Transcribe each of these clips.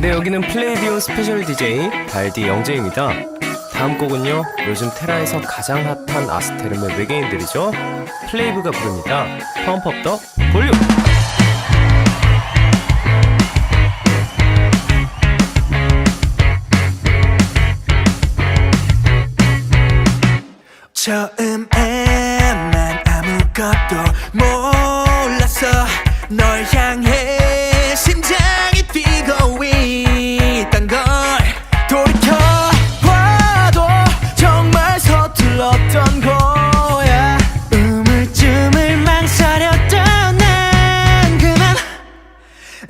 네, 여기는 플레이디오 스페셜 DJ 발디 영재입니다. 다음 곡은요, 요즘 테라에서 가장 핫한 아스테름의 외계인들이죠. 플레이브가 부릅니다. 펌프업 더 볼륨! 처음엔 난 아무것도 몰랐어 널 향해 심장이 뛰고 있단 걸 돌이켜봐도 정말 서툴렀던 거야. 우물쭈물 망설였던 난 그만.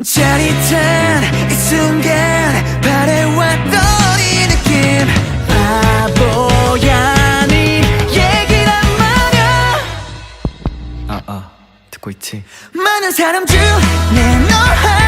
짜릿한 이 순간 바래왔던 이 느낌. 바보야 네 얘기란 말야. 아, 듣고 있지? 많은 사람 중에 너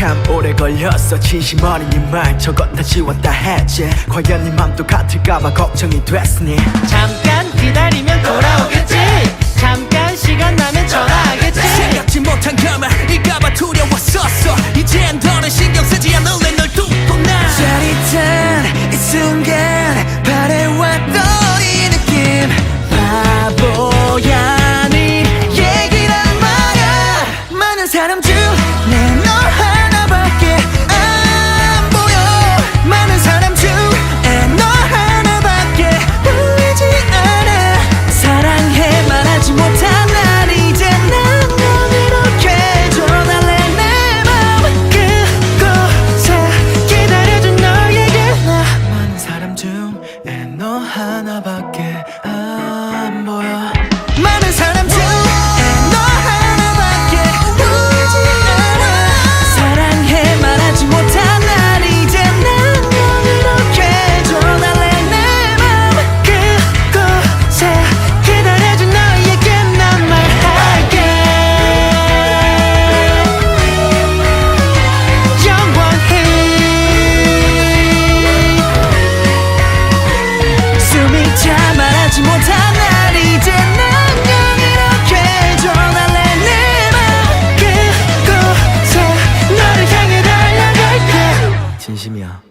참 오래 걸렸어. 진심 어린 이말 저건 다 지웠다 했지. 과연 네 맘도 같을까봐 걱정이 됐으니. 잠깐 기다리면 돌아오겠지. 잠깐 시간 나면 전화하겠지. 생각지 못한 결말일까봐 두려웠었어. 이젠 더는 신경 쓰지 않을래 널 두고 나. 짜릿한 이 순간 바래왔던 이 느낌. 바보야 네 얘기란 말야. 많은 사람 중 너 하나밖에 진심이야.